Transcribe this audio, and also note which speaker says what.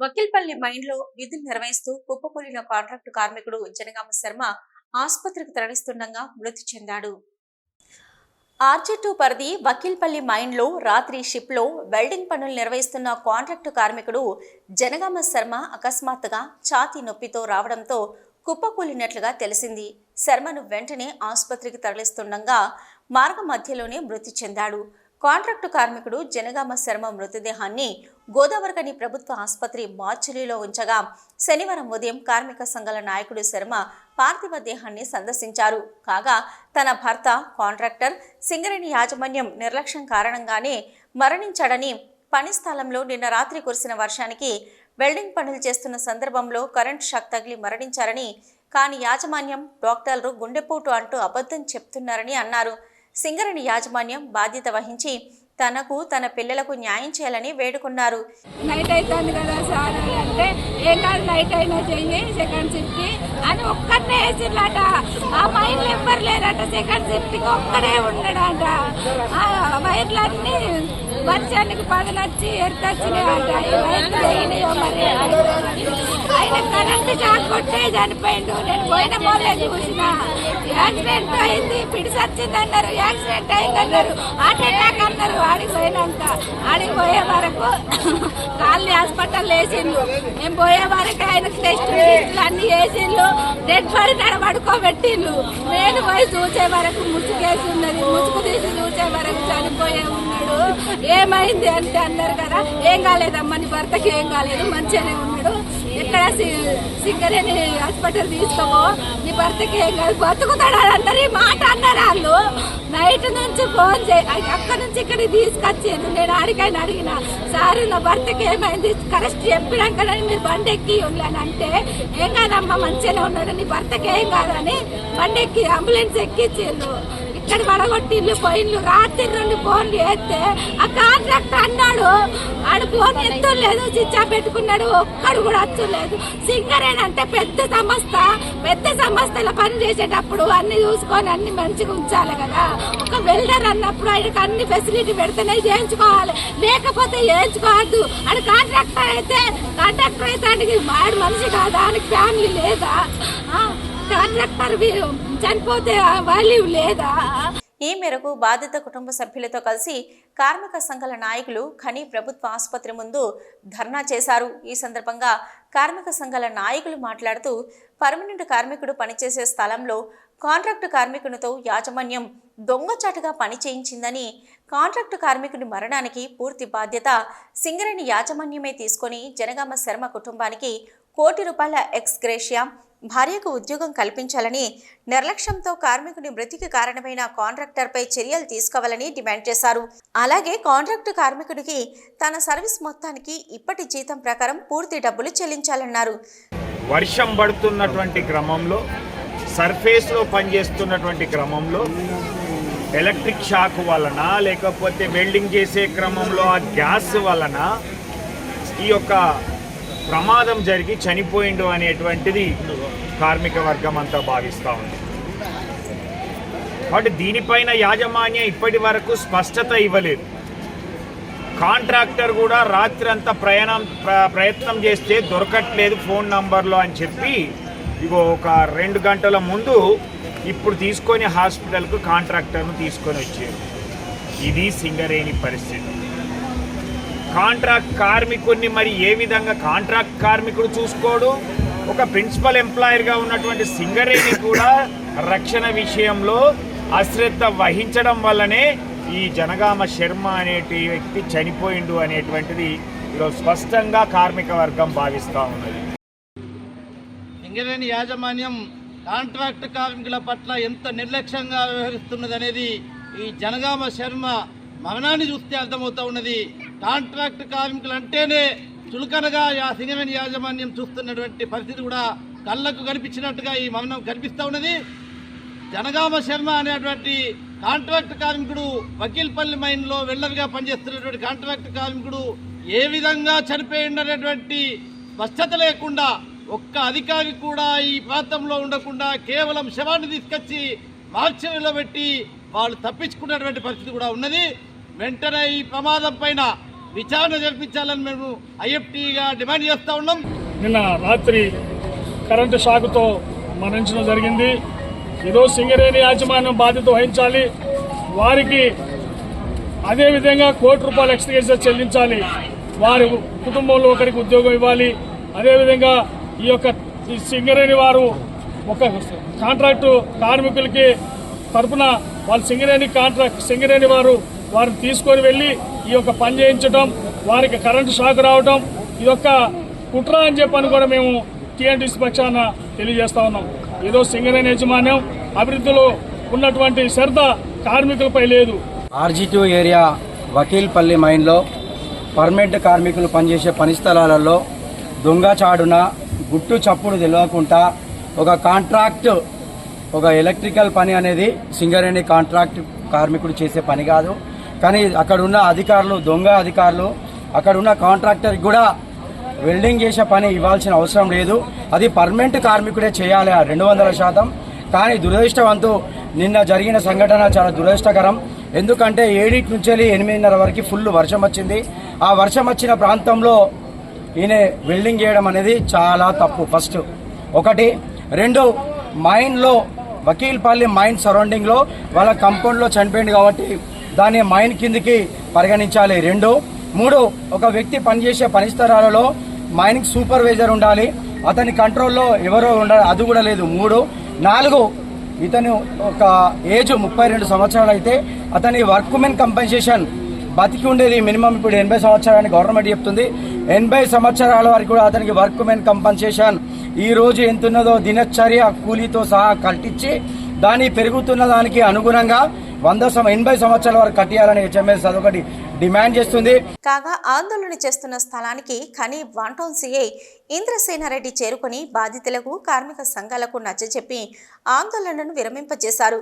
Speaker 1: వకీల్పల్లి మైన్లో విధులు నిర్వహిస్తూ కుప్పకూలిన కాంట్రాక్టు కార్మికుడు జనగామ శర్మ ఆసుపత్రికి తరలిస్తుండగా మృతి చెందాడు. ఆర్జెట్టు పరిధి వకీల్పల్లి మైన్లో రాత్రి షిప్లో వెల్డింగ్ పనులు నిర్వహిస్తున్న కాంట్రాక్టు కార్మికుడు జనగామ శర్మ అకస్మాత్తుగా ఛాతీ నొప్పితో రావడంతో కుప్పకూలినట్లుగా తెలిసింది. శర్మను వెంటనే ఆసుపత్రికి తరలిస్తుండగా మార్గ మధ్యలోనే మృతి చెందాడు. కాంట్రాక్టు కార్మికుడు జనగామ శర్మ మృతదేహాన్ని గోదావరికని ప్రభుత్వ ఆసుపత్రి మార్చురీలో ఉంచగా శనివారం ఉదయం కార్మిక సంఘాల నాయకుడు శర్మ పార్థివ దేహాన్ని సందర్శించారు. కాగా తన భర్త కాంట్రాక్టర్ సింగరేణి యాజమాన్యం నిర్లక్ష్యం కారణంగానే మరణించాడని పని స్థలంలో నిన్న రాత్రి కురిసిన వర్షానికి వెల్డింగ్ పనులు చేస్తున్న సందర్భంలో కరెంట్ షాక్ తగిలి మరణించారని కానీ యాజమాన్యం డాక్టర్లు గుండెపోటు అంటూ అబద్ధం చెప్తున్నారని అన్నారు. సింగరణి యాజమాన్యం బాధ్యత వహించి తనకు తన పిల్లలకు న్యాయం చేయాలని వేడుకున్నారు.
Speaker 2: నైట్ అవుతుంది కదా సార్ అంటే ఏం కాదు నైట్ అయినా చెయ్యి సెకండ్ షిఫ్ట్కి అని ఒక్కడనే వేసిందట. ఆ మైండ్ ఎవ్వరు లేరట సెకండ్ షిఫ్ట్కి ఒక్కడే ఉండడంట. ఆ వైర్లన్నీ వర్షానికి పదనొచ్చి ఎత్తొచ్చినాయట ఈ మరి ఆయన కరెంటు షాక్ కొట్టే చనిపోయిండు. నేను పోయిన పోలే చూసిన. యాక్సిడెంట్ అయింది. పిడిసొచ్చింది అన్నారు. యాక్సిడెంట్ అయింది అన్నారు. హార్ట్ అటాక్ అన్నారు. ఆడికి పోయినాక. ఆడికి పోయే వరకు కాళ్ళు హాస్పిటల్ వేసిండ్రు మేము పోయే వరకు ఆయనకు టెస్ట్ అన్ని వేసిండ్రు డెడ్ బాడీ నడబడుకోబెట్టిండ్రు నేను పోయి చూసే వరకు ముసుగేసి ఉన్నది. ముసుగు తీసి చూసే వరకు చనిపోయే ఉన్నాడు. ఏమైంది అంటే అన్నారు కదా ఏం కాలేదమ్మా నీ భర్తకి ఏం కాలేదు మంచిగానే ఉన్నాడు. ఎక్కడ సింగరేణి హాస్పిటల్ తీసుకోమో నీ భర్తకి ఏం కాదు బతుకుతాడు అని ఈ మాట అన్నారు వాళ్ళు. నైట్ నుంచి ఫోన్ చేయి అక్కడ నుంచి ఇక్కడికి తీసుకొచ్చేది నేను అడిగాను అడిగిన సార్ నా భర్తకి ఏమైంది? కరెక్ట్ చెప్పినాకనే మీరు బండి ఎక్కి అంటే ఏం కాదమ్మా మంచిగానే ఉన్నాడు. నీ భర్తకి ఏం కాదని బండి ఎక్కి అంబులెన్స్ ఎక్కిచ్చిండు ఇక్కడ పడగొట్టిల్లు పోయిన్లు రాత్రి నుండి ఫోన్లు వేస్తే ఆ కాంట్రాక్టర్ అన్నాడు ఆడు ఫోన్ ఎత్తలేదు చిచ్చా పెట్టుకున్నాడు ఒక్కడు కూడా వచ్చలేదు సింగరేణి అంటే పెద్ద సంస్థ పెద్ద సంస్థలో పని చేసేటప్పుడు అన్ని చూసుకొని అన్ని మంచిగా ఉంచాలి కదా. ఒక వెల్డర్ అన్నప్పుడు ఆయనకు అన్ని ఫెసిలిటీ పెడితేనే చేయించుకోవాలి. లేకపోతే చేయించుకోవద్దు. ఆడు కాంట్రాక్టర్ అయితే కాంట్రాక్టర్ అయితే ఆయనకి ఆడు మనిషి కాదా? ఆయనకి ఫ్యామిలీ లేదా? చనిపోతే వాల్యూ లేదా?
Speaker 1: ఈ మేరకు బాధిత కుటుంబ సభ్యులతో కలిసి కార్మిక సంఘాల నాయకులు ఖని ప్రభుత్వ ఆసుపత్రి ముందు ధర్నా చేశారు. ఈ సందర్భంగా కార్మిక సంఘాల నాయకులు మాట్లాడుతూ పర్మనెంట్ కార్మికుడు పనిచేసే స్థలంలో కాంట్రాక్టు కార్మికునితో యాజమాన్యం దొంగచాటుగా పని చేయించిందని కాంట్రాక్టు కార్మికుడి మరణానికి పూర్తి బాధ్యత సింగరేణి యాజమాన్యమే తీసుకొని జనగామ శర్మ కుటుంబానికి కోటి రూపాయల ఎక్స్ గ్రేషియా భార్యకు ఉద్యోగం కల్పించాలని నిర్లక్ష్యంతో కార్మికుని మృతికి కారణమైన కాంట్రాక్టర్పై చర్యలు తీసుకోవాలని డిమాండ్ చేశారు. అలాగే కాంట్రాక్టు కార్మికుడికి తన సర్వీస్ మొత్తానికి ఇప్పటి జీతం ప్రకారం పూర్తి డబ్బులు చెల్లించాలన్నారు.
Speaker 3: వర్షం పడుతున్నటువంటి క్రమంలో సర్ఫేస్లో పనిచేస్తున్నటువంటి క్రమంలో ఎలక్ట్రిక్ షాక్ వలన లేకపోతే వెల్డింగ్ చేసే క్రమంలో ఆ గ్యాస్ వలన ఈ యొక్క ప్రమాదం జరిగి చనిపోయిండు అనేటువంటిది కార్మిక వర్గం అంతా భావిస్తూ ఉంది. కాబట్టి దీనిపైన యాజమాన్యం ఇప్పటి వరకు స్పష్టత ఇవ్వలేదు. కాంట్రాక్టర్ కూడా రాత్రి అంతా ప్రయాణం ప్రయత్నం చేస్తే దొరకట్లేదు ఫోన్ నంబర్లో అని చెప్పి ఇగో ఒక రెండు గంటల ముందు ఇప్పుడు తీసుకొని హాస్పిటల్కు కాంట్రాక్టర్ను తీసుకొని వచ్చారు. ఇది సింగరేణి పరిస్థితి. కాంట్రాక్ట్ కార్మికుడిని మరి ఏ విధంగా కాంట్రాక్ట్ కార్మికుడు చూసుకోడు? ఒక ప్రిన్సిపల్ ఎంప్లాయర్గా ఉన్నటువంటి సింగరేణి కూడా రక్షణ విషయంలో అశ్రద్ధ వహించడం వల్లనే ఈ జనగామ శర్మ అనేటి వ్యక్తి చనిపోయిండు అనేటువంటిది ఈరోజు స్పష్టంగా కార్మిక వర్గం భావిస్తూ ఉన్నది.
Speaker 4: సింగరేణి యాజమాన్యం కాంట్రాక్ట్ కార్మికుల పట్ల ఎంత నిర్లక్ష్యంగా వ్యవహరిస్తున్నది అనేది ఈ జనగామ శర్మ మరణాన్ని చూస్తే అర్థమవుతా ఉన్నది. కాంట్రాక్ట్ కార్మికులు అంటేనే చులకనగా ఆ సింగరేణి యాజమాన్యం చూస్తున్నటువంటి పరిస్థితి కూడా కళ్ళకు కనిపించినట్టుగా ఈ మరణం కనిపిస్తూ ఉన్నది. జనగామ శర్మ అనేటువంటి కాంట్రాక్ట్ కార్మికుడు వకీల్పల్లి మైన్లో వెల్లర్గా పనిచేస్తున్నటువంటి కాంట్రాక్ట్ కార్మికుడు ఏ విధంగా చనిపోయిండనేటువంటి స్పష్టత లేకుండా ఒక్క అధికారి కూడా ఈ ప్రాంతంలో ఉండకుండా కేవలం శవాన్ని తీసుకొచ్చి మార్చరీలో పెట్టి వాళ్ళు తప్పించుకున్నటువంటి పరిస్థితి కూడా ఉన్నది. వెంటనే ఈ ప్రమాదం పైన విచారణ జరిపించాలని మేము ఐఎఫ్టీగా డిమాండ్ చేస్తూ ఉన్నాం.
Speaker 5: నిన్న రాత్రి కరెంటు షాకుతో మరణించడం జరిగింది. ఈరోజు సింగరేణి యాజమాన్యం బాధ్యత వహించాలి. వారికి అదేవిధంగా కోటి రూపాయలు ఎక్స్ట్రా చెల్లించాలి. వారి కుటుంబంలో ఒకరికి ఉద్యోగం ఇవ్వాలి. అదేవిధంగా ఈ యొక్క సింగరేణి వారు ఒక కాంట్రాక్టు కార్మికులకి తరపున వాళ్ళు సింగరేణి కాంట్రాక్ట్ సింగరేణి వారు వారిని తీసుకొని వెళ్ళి ఈ యొక్క పని చేయించడం వారికి కరెంటు షాక్ రావడం ఈ యొక్క కుట్ర అని చెప్పని కూడా మేము టీఎన్టీసీ పక్షాన తెలియజేస్తా ఉన్నాం. ఈరోజు సింగరేణి యాజమాన్యం అభివృద్ధిలో ఉన్నటువంటి శ్రద్ధ కార్మికులపై లేదు.
Speaker 6: ఆర్జీటూ ఏరియా వకీల్పల్లి మైన్లో పర్మనెంట్ కార్మికులు పనిచేసే పని స్థలాలలో దొంగచాడున గుట్టు చప్పుడు తెలియకుండా ఒక కాంట్రాక్ట్ ఒక ఎలక్ట్రికల్ పని అనేది సింగరేణి కాంట్రాక్ట్ కార్మికుడు చేసే పని కాదు. కానీ అక్కడ ఉన్న అధికారులు దొంగ అధికారులు అక్కడ ఉన్న కాంట్రాక్టర్కి కూడా వెల్డింగ్ చేసే పని ఇవ్వాల్సిన అవసరం లేదు. అది పర్మనెంట్ కార్మికుడే చేయాలి ఆ రెండు వందల శాతం. కానీ దురదృష్టవంతు నిన్న జరిగిన సంఘటన చాలా దురదృష్టకరం. ఎందుకంటే ఏడింటి నుంచి ఎనిమిదిన్నర వరకు ఫుల్ వర్షం వచ్చింది. ఆ వర్షం వచ్చిన ప్రాంతంలో ఈయన వెల్డింగ్ చేయడం అనేది చాలా తప్పు. ఫస్ట్ ఒకటి. రెండు మైన్లో వకీల్పల్లి మైన్ సరౌండింగ్లో వాళ్ళ కంపౌండ్లో చనిపోయింది కాబట్టి దాన్ని మైన్ కిందికి పరిగణించాలి. రెండు. మూడు ఒక వ్యక్తి పనిచేసే పని స్థలాలలో మైనింగ్ సూపర్వైజర్ ఉండాలి. అతని కంట్రోల్లో ఎవరో ఉండాలి అది కూడా లేదు. మూడు. నాలుగు ఇతను ఒక ఏజ్ ముప్పై రెండు సంవత్సరాలు అయితే అతని వర్క్మెన్ కంపెన్సేషన్ బతికి ఉండేది మినిమం ఇప్పుడు ఎనభై సంవత్సరాలని గవర్నమెంట్ చెప్తుంది. ఎనభై సంవత్సరాల వరకు కూడా అతనికి వర్క్మెన్ కంపెన్సేషన్ ఈ రోజు ఎంత ఉన్నదో దినచర్య కూలీతో సహా కల్టించి దాని పెరుగుతున్న దానికి అనుగుణంగా వంద ఎనభై సంవత్సరాల వరకు కట్టియాలని హెచ్ఎంఎస్ అదొకటి డిమాండ్ చేస్తుంది.
Speaker 1: కాగా ఆందోళన చేస్తున్న స్థలానికి ఖని టౌన్ సిఐ ఇంద్రసేనారెడ్డి చేరుకొని బాధితులకు కార్మిక సంఘాలకు నచ్చజెప్పి ఆందోళనను విరమింపజేశారు.